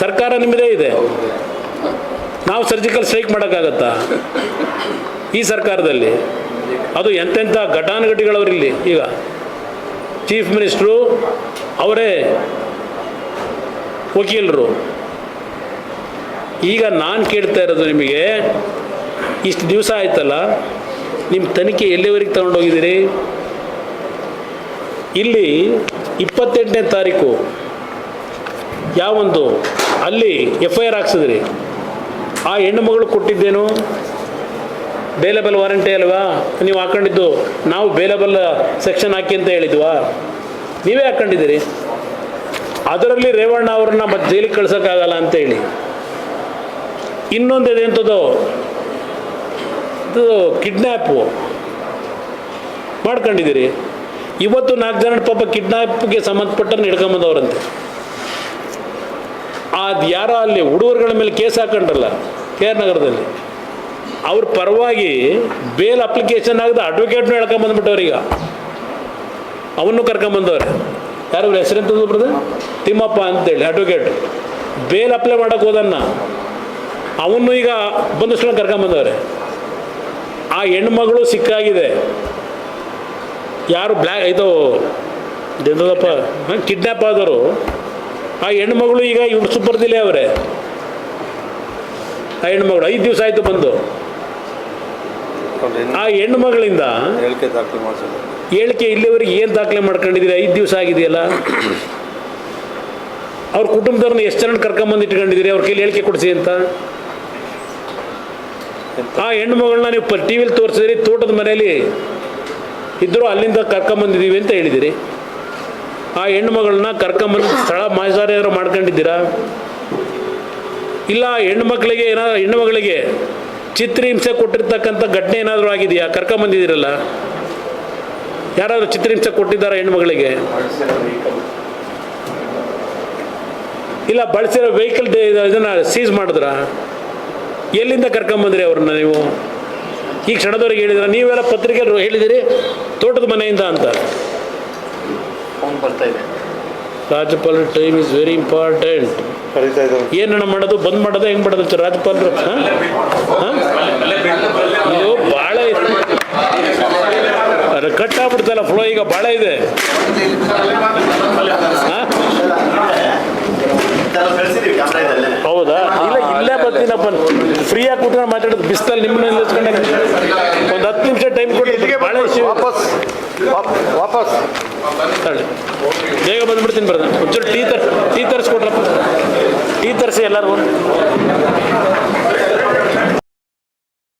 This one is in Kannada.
ಸರ್ಕಾರ ನಿಮ್ಮದೇ ಇದೆ. ನಾವು ಸರ್ಜಿಕಲ್ ಸ್ಟ್ರೈಕ್ ಮಾಡೋಕ್ಕಾಗತ್ತಾ? ಈ ಸರ್ಕಾರದಲ್ಲಿ? ಅದು ಎಂತೆಂಥ ಘಟಾನುಘಟಿಗಳವರಿಲ್ಲಿ ಈಗ. ಚೀಫ್ ಮಿನಿಸ್ಟ್ರು ಅವರೇ ವಕೀಲರು. ಈಗ ನಾನು ಕೇಳ್ತಾ ಇರೋದು ನಿಮಗೆ, ಇಷ್ಟು ದಿವಸ ಆಯ್ತಲ್ಲ ನಿಮ್ಮ ತನಿಖೆ ಎಲ್ಲಿವರೆಗೆ ತಗೊಂಡೋಗಿದ್ದೀರಿ? ಇಲ್ಲಿ ಇಪ್ಪತ್ತೆಂಟನೇ ತಾರೀಕು. ಯಾವೊಂದು? ಅಲ್ಲಿ ಎಫ್ ಐ ಆರ್ ಹಾಕ್ಸಿದ್ರಿ. ಆ ಹೆಣ್ಣು ಮಗಳು ಕೊಟ್ಟಿದ್ದೇನು? ಬೇಲೆಬಲ್ ವಾರಂಟಿ ಅಲ್ವಾ? ನೀವು ಹಾಕೊಂಡಿದ್ದು, ನಾವು ಬೇಲೆಬಲ್ ಸೆಕ್ಷನ್ ಹಾಕಿ ಅಂತ ಹೇಳಿದ್ವಾ? ನೀವೇ ಹಾಕ್ಕೊಂಡಿದ್ದೀರಿ ಅದರಲ್ಲಿ ರೇವಣ್ಣ ಅವ್ರನ್ನ ಮತ್ತೆ ಜೈಲಿಗೆ ಕಳ್ಸೋಕ್ಕಾಗಲ್ಲ ಅಂತ ಹೇಳಿ ಇನ್ನೊಂದು ಇದೆಂಥದ್ದು ಇದು ಕಿಡ್ನ್ಯಾಪು ಮಾಡ್ಕೊಂಡಿದ್ದೀರಿ. ಇವತ್ತು ನಾಲ್ಕು ಜನ ಪಾಪ ಕಿಡ್ನ್ಯಾಪ್ಗೆ ಸಂಬಂಧಪಟ್ಟನ್ನು ಹಿಡ್ಕೊಂಬಂದವ್ರಂತೆ ಅದು ಯಾರೋ ಅಲ್ಲಿ ಹುಡುಗರುಗಳ ಮೇಲೆ ಕೇಸ್ ಹಾಕೊಂಡ್ರಲ್ಲ, ಕೆ ಆರ್ ನಗರದಲ್ಲಿ. ಅವ್ರ ಪರವಾಗಿ ಬೇಲ್ ಅಪ್ಲಿಕೇಶನ್ ಆಗದ ಹೇಳ್ಕೊಂಬಂದ್ಬಿಟ್ಟವ್ರು ಈಗ. ಅವನ್ನು ಕರ್ಕೊಂಬಂದವ್ರೆ ಯಾರು ಹೆಸರೆಂತದ್ದು ಬ್ರದರ್? ತಿಮ್ಮಪ್ಪ ಅಂತೇಳಿ ಅಡ್ವೊಕೇಟ್ ಬೇಲ್ ಅಪ್ಲೈ ಮಾಡೋಕೆ ಹೋದನ್ನ. ಅವನು ಈಗ ಬಂದಷ್ಟು ಕರ್ಕೊಂಬಂದವ್ರೆ ಆ ಹೆಣ್ಮಗಳು ಸಿಕ್ಕಾಗಿದೆ. ಯಾರು ಬ್ಲ್ಯಾಕ್ ಇದು ಎಂಥದಪ್ಪ ಕಿಡ್ನ್ಯಾಪ್ ಆದವರು. ಆ ಹೆಣ್ಮಗಳು ಈಗ ಇವ್ರು ಸುಪರ್ದಿಲೆ ಅವರೇ. ಆ ಹೆಣ್ಮಗಳು ಐದು ದಿವಸ ಆಯಿತು ಬಂದು. ಆ ಹೆಣ್ಮಗಳಿಂದ ಹೇಳಿಕೆ ದಾಖಲೆ ಮಾಡಿಸಿದ್ರು ಹೇಳಿಕೆ ಇಲ್ಲಿವರೆಗೆ ಏನು ದಾಖಲೆ ಮಾಡ್ಕೊಂಡಿದ್ದೀರಿ? ಐದು ದಿವಸ ಆಗಿದೆಯಲ್ಲ. ಅವ್ರ ಕುಟುಂಬದವ್ರನ್ನ ಎಷ್ಟು ಜನ ಕರ್ಕೊಂಬಂದು ಇಟ್ಕೊಂಡಿದ್ದೀರಿ? ಅವ್ರ ಕೈಲಿ ಹೇಳಿಕೆ ಕೊಡಿಸಿ ಅಂತ. ಆ ಹೆಣ್ಮಗಳನ್ನ ನೀವು ಟಿ ವಿಲಿ ತೋರಿಸಿದ್ರಿ ತೋಟದ ಮನೆಯಲ್ಲಿ ಇದ್ದರೂ ಅಲ್ಲಿಂದ ಕರ್ಕೊಂಬಂದಿದ್ದೀವಿ ಅಂತ ಹೇಳಿದಿರಿ. ಆ ಹೆಣ್ಣು ಮಗಳನ್ನ ಕರ್ಕೊಂಬಂದು ಸ್ಥಳ ಮಾಸಾರ ಏನಾರು ಮಾಡ್ಕೊಂಡಿದ್ದೀರಾ? ಇಲ್ಲ ಹೆಣ್ಣು ಮಕ್ಕಳಿಗೆ ಏನಾದ್ರು ಹೆಣ್ಣು ಮಗಳಿಗೆ ಚಿತ್ರಹಿಂಸೆ ಕೊಟ್ಟಿರ್ತಕ್ಕಂಥ ಘಟನೆ ಏನಾದರೂ ಆಗಿದೆಯಾ? ಕರ್ಕೊಂಬಂದಿದ್ದೀರಲ್ಲ? ಯಾರಾದರೂ ಚಿತ್ರಹಿಂಸೆ ಕೊಟ್ಟಿದ್ದಾರಾ ಹೆಣ್ಮಗಳಿಗೆ ಇಲ್ಲ, ಬಳಸಿರೋ ವೆಹಿಕಲ್ ಇದನ್ನು ಸೀಸ್ ಮಾಡಿದ್ರಾ? ಎಲ್ಲಿಂದ ಕರ್ಕೊಂಬಂದ್ರಿ ಅವ್ರನ್ನ ನೀವು? ಈ ಕ್ಷಣದವರೆಗೆ ಹೇಳಿದ್ರ? ನೀವೆಲ್ಲ ಪತ್ರಿಕೆ ಹೇಳಿದಿರಿ, ತೋಟದ ಮನೆಯಿಂದ ಅಂತ. ಫೋನ್ ಬರ್ತಾ ಇದೆ. ರಾಜ್ಯಪಾಲರ ಟೈಮ್ ಇಸ್ ವೆರಿ ಇಂಪಾರ್ಟೆಂಟ್. ಕರೀತಾ ಇದ್ದಾರೆ. ಮಾಡೋದು? ಬಂದ್ ಮಾಡೋದು? ಹೆಂಗ್ ಮಾಡೋದು? ರಾಜ್ಯಪಾಲರು ಇದು ಭಾಳ ಅದು ಕಟ್ ಆಗ್ಬಿಡ್ತಲ್ಲ ಫ್ಲೋ ಈಗ ಭಾಳ ಇದೆ. ಹಾಂ? ಹೌದಾ? ಇಲ್ಲ ಇಲ್ಲೇ ಬರ್ತೀನಪ್ಪ. ಫ್ರೀಯಾಗಿ ಕೂತ್ಕೊಂಡು ಮಾತಾಡೋದು. ಬಿಸ್ತಲ್ಲಿ ನಿಮ್ಮನ್ನ ನಿಲ್ಲಿಸ್ಕೊಂಡೆ ವಾಪಸ್. ತಳ್ಳಿ. ಬೇಗ ಬಂದ್ಬಿಡ್ತೀನಿ ಬರ್ದ ಒಂಚೂರು ಟೀ ತರ್ ಟೀ ತರಿಸ್ಕೊಟ್ರಪ್ಪ. ಟೀ ತರಿಸಿ ಎಲ್ಲರಿಗೂ